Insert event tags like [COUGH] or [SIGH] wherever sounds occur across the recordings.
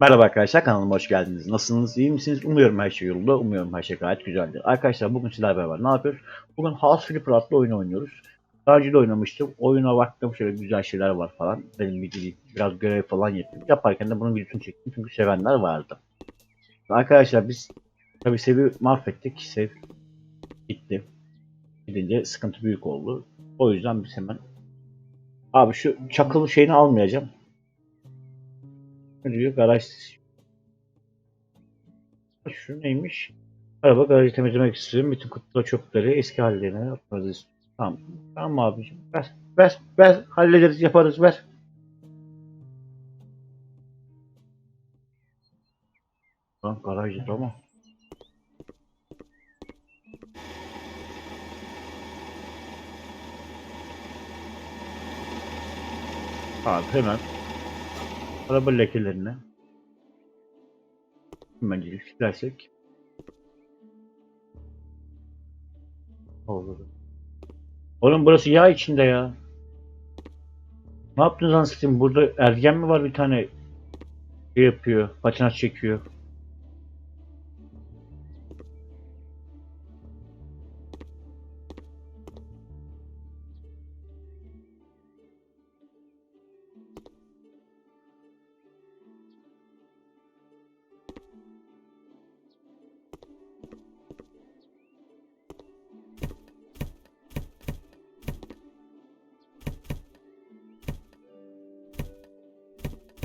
Merhaba arkadaşlar kanalıma hoş geldiniz. Nasılsınız? iyi misiniz? Umuyorum her şey yolunda. Umuyorum her şey gayet güzeldir. Arkadaşlar bugün sizlerle beraber ne yapıyoruz? Bugün House Flipper adlı oyun oynuyoruz. Daha önce de oynamıştım. Oyuna baktım şöyle güzel şeyler var falan. Benim bir biraz görev falan yaptım. Yaparken de bunun videosunu çektim çünkü sevenler vardı. Arkadaşlar biz tabi sevi mahvettik. Sev gitti. Gidince sıkıntı büyük oldu. O yüzden biz hemen Abi şu çakılı şeyini almayacağım. Diyor? Garaj şu neymiş? Araba garajı temizlemek istiyorum. Bütün kutuda çöpleri eski hallerine yapmanızı istiyorum. Tamam. Tamam abicim. Ver. Ver. Ver. Hallederiz. Yaparız. Ver. Lan garajda tamam. Abi hemen araba lekelerine hemen silersek olur. Oğlum burası yağ içinde ya. Ne yaptınız sizin? Burada ergen mi var bir tane şey yapıyor, patinaj çekiyor.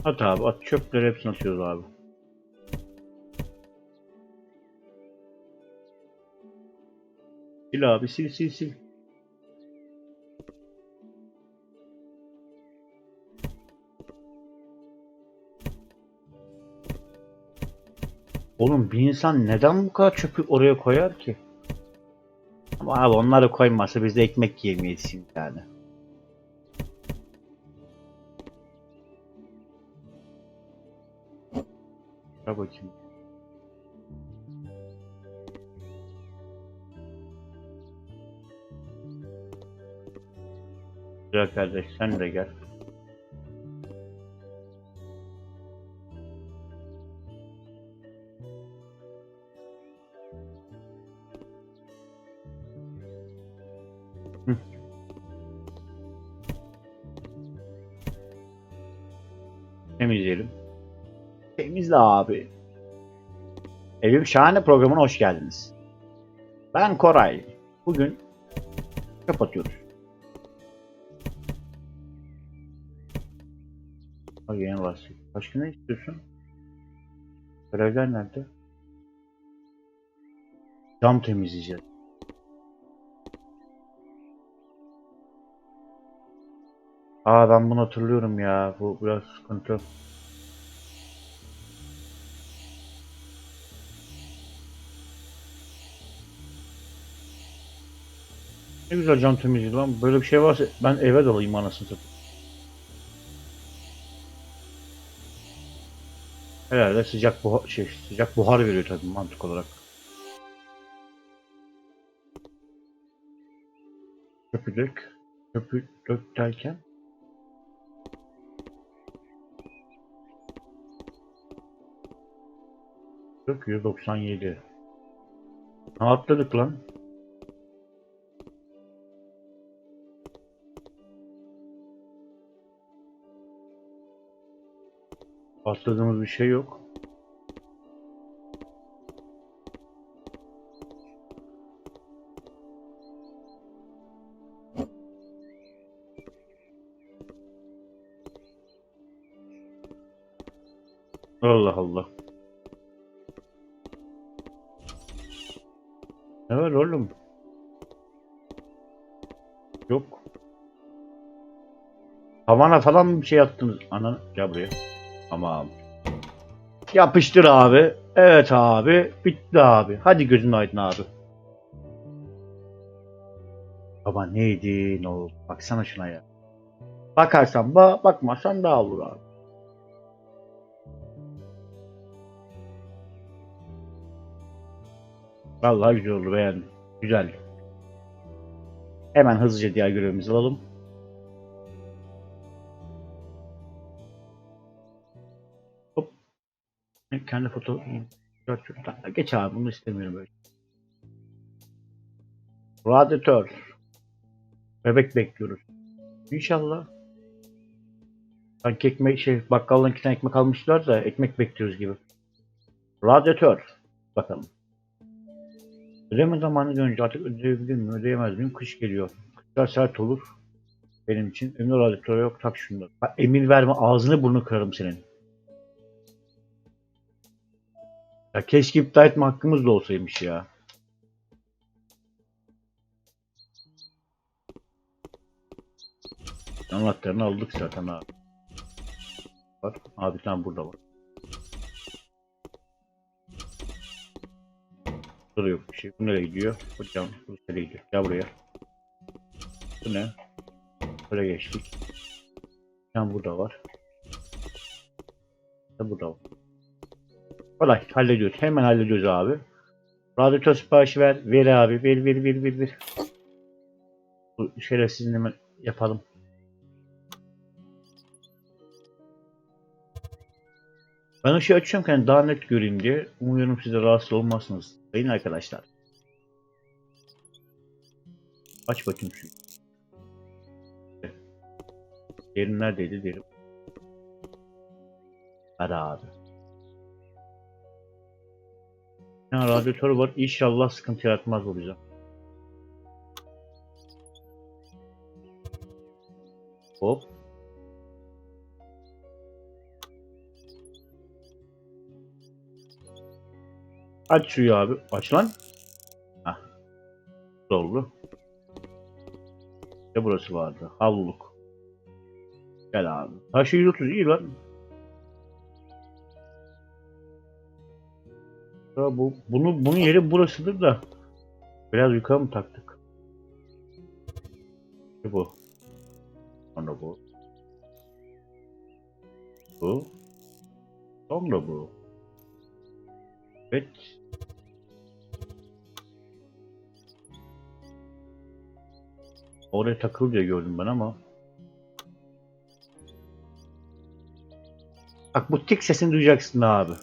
At abi, at çöpleri hepsini atıyoruz abi. Sil abi, sil sil sil. Oğlum bir insan neden bu kadar çöpü oraya koyar ki? Ama abi onları koymazsa biz de ekmek yiyemeyiz şimdi yani. Ver bakayım. Güzel kardeş sen de gel. Temizleyelim. Temizle abi. Evim Şahane programına hoş geldiniz. Ben Koray. Bugün kapatıyoruz. Bak yeni bahset. Başka ne istiyorsun? Görevler nerede? Cam temizleyeceğiz. Aa ben bunu hatırlıyorum ya. Bu biraz sıkıntı. Ne güzel cam temizliği lan. Böyle bir şey varsa ben eve dalayım anasını satayım. Herhalde sıcak buhar, şey, sıcak buhar veriyor tabii mantık olarak. Çöpü dök. Çöpü dök derken. Dök 197. Ne atladık lan? Atladığımız bir şey yok. Allah Allah. Ne var oğlum? Yok. Tavana falan bir şey attınız. Ana gel buraya. Tamam. Yapıştır abi. Evet abi. Bitti abi. Hadi gözün aydın abi. Baba neydi ne oldu? Baksana şuna ya. Bakarsan ba bakmazsan daha olur abi. Vallahi güzel oldu beğendim. Güzel. Hemen hızlıca diğer görevimizi alalım. Kendi foto... Geç abi bunu istemiyorum böyle. Radyatör. Bebek bekliyoruz. İnşallah. Sanki ekmek şey bakkaldan iki tane ekmek almışlar da ekmek bekliyoruz gibi. Radyatör. Bakalım. Ödeme zamanı dönünce artık ödeyebilir miyim, ödeyemez miyim? Kış geliyor. Kışlar sert olur. Benim için. Emir radyatörü yok, tak şunları. Bak, emir verme, ağzını burnunu kırarım senin. Ya keşke iptal etme hakkımız da olsaymış ya. Anahtarını aldık zaten abi. Var. Abi tam burada var. Burada yok bir şey. Bu nereye gidiyor? Hocam bu nereye gidiyor? Gel buraya. Bu ne? Böyle geçtik. Tam burada var. Da burada var. Kolay hallediyoruz. Hemen hallediyoruz abi. Radyatör siparişi ver. Ver abi. Ver ver ver ver ver. Bu şerefsizini hemen yapalım. Ben ışığı açıyorum ki hani daha net göreyim diye. Umuyorum siz de rahatsız olmazsınız. Sayın arkadaşlar. Aç bakayım şu. Derin neredeydi derim. Hadi abi. Ya radyatör var. İnşallah sıkıntı yaratmaz bu bize. Hop. Aç suyu abi. Aç lan. Hah. Doldu. Ne burası vardı? Havluluk. Gel abi. Taşı 130 iyi lan. Ya bu, bunu, bunun yeri burasıdır da. Biraz yukarı mı taktık? Bu. Sonra bu. Bu. Sonra bu. Evet. Oraya takıl diye gördüm ben ama. Bak bu tik sesini duyacaksın abi.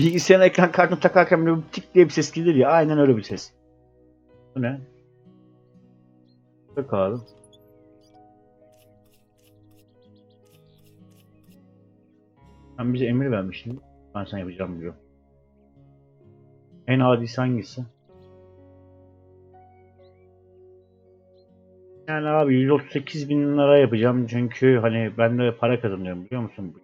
Bilgisayarın ekran kartını takarken böyle tik diye bir ses gelir ya. Aynen öyle bir ses. Bu ne? Tak abi. Sen bize emir vermiştin. Ben sana yapacağım diyor. En adisi hangisi? Yani abi 138 bin lira yapacağım çünkü hani ben de para kazanıyorum biliyor musun?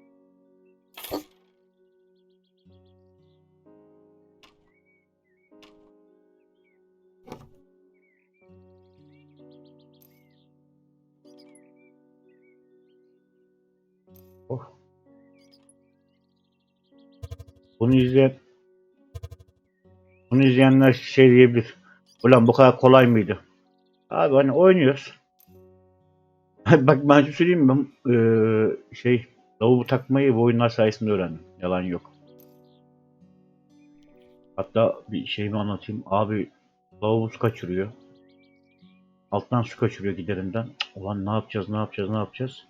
Bunu izleyen bunu izleyenler şey diyebilir. Ulan bu kadar kolay mıydı? Abi hani oynuyoruz. [LAUGHS] Bak ben şu söyleyeyim? Ben eee, şey lavabo takmayı bu oyunlar sayesinde öğrendim. Yalan yok. Hatta bir şeyimi anlatayım. Abi lavabo su kaçırıyor. Alttan su kaçırıyor giderinden. Cık, Ulan ne yapacağız ne yapacağız ne yapacağız?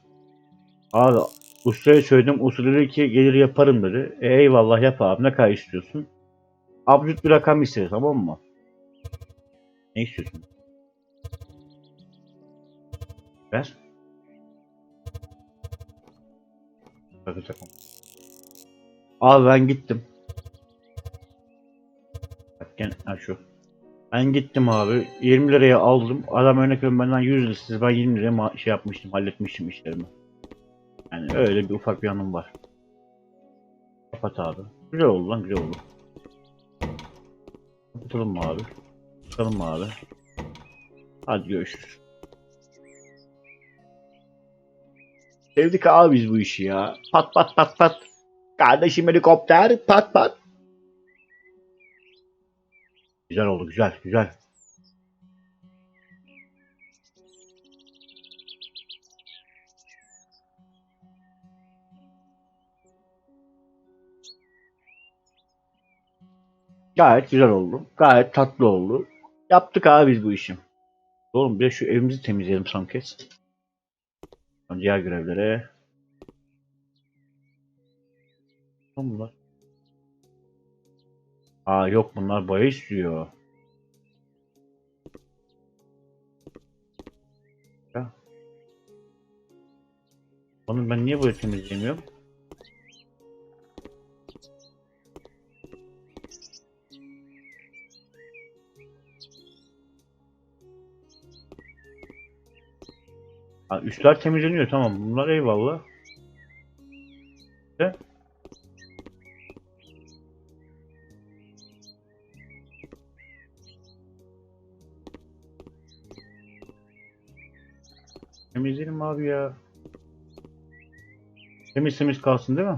Abi ustaya söyledim. Usta dedi ki gelir yaparım dedi. E, eyvallah yap abi ne kadar istiyorsun? Absürt bir rakam istedi tamam mı? Ne istiyorsun? Ver. Bakın takım. Abi ben gittim. Bak gene şu. Ben gittim abi. 20 liraya aldım. Adam örnek benden 100 lira siz ben 20 liraya şey yapmıştım. Halletmiştim işlerimi. Öyle bir ufak bir yanım var. Kapat abi. Güzel oldu lan güzel oldu. Kapatalım mı abi? Kapatalım mı abi? Hadi görüşürüz. Sevdik abi biz bu işi ya. Pat pat pat pat. Kardeşim helikopter pat pat. Güzel oldu güzel güzel. Gayet güzel oldu. Gayet tatlı oldu. Yaptık abi biz bu işi. Oğlum bir de şu evimizi temizleyelim son kez. Diğer görevlere. Son bunlar. Aa yok bunlar boya istiyor. Ya. Onu ben niye böyle temizleyemiyorum? Ha, üstler temizleniyor tamam bunlar eyvallah. De. Temizleyelim abi ya. Temiz temiz kalsın değil mi?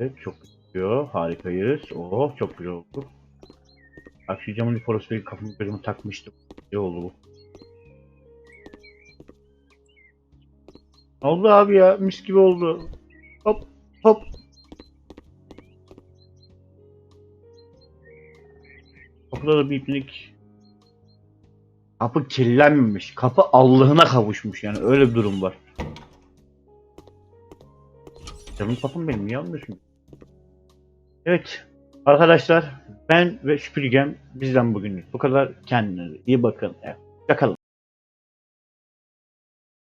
Evet çok güzel. Harikayız. Oh çok güzel oldu. Bak şu camın forosunu kafamı gözüme takmıştım. İyi oldu bu. Oldu abi ya mis gibi oldu. Hop hop. Kapıda da bir iplik. Kapı kirlenmemiş. Kapı Allah'ına kavuşmuş yani öyle bir durum var. Canım kapım benim niye almıyorsun? Evet arkadaşlar ben ve süpürgem bizden bugün bu kadar kendinize iyi bakın. Evet, Yakalım.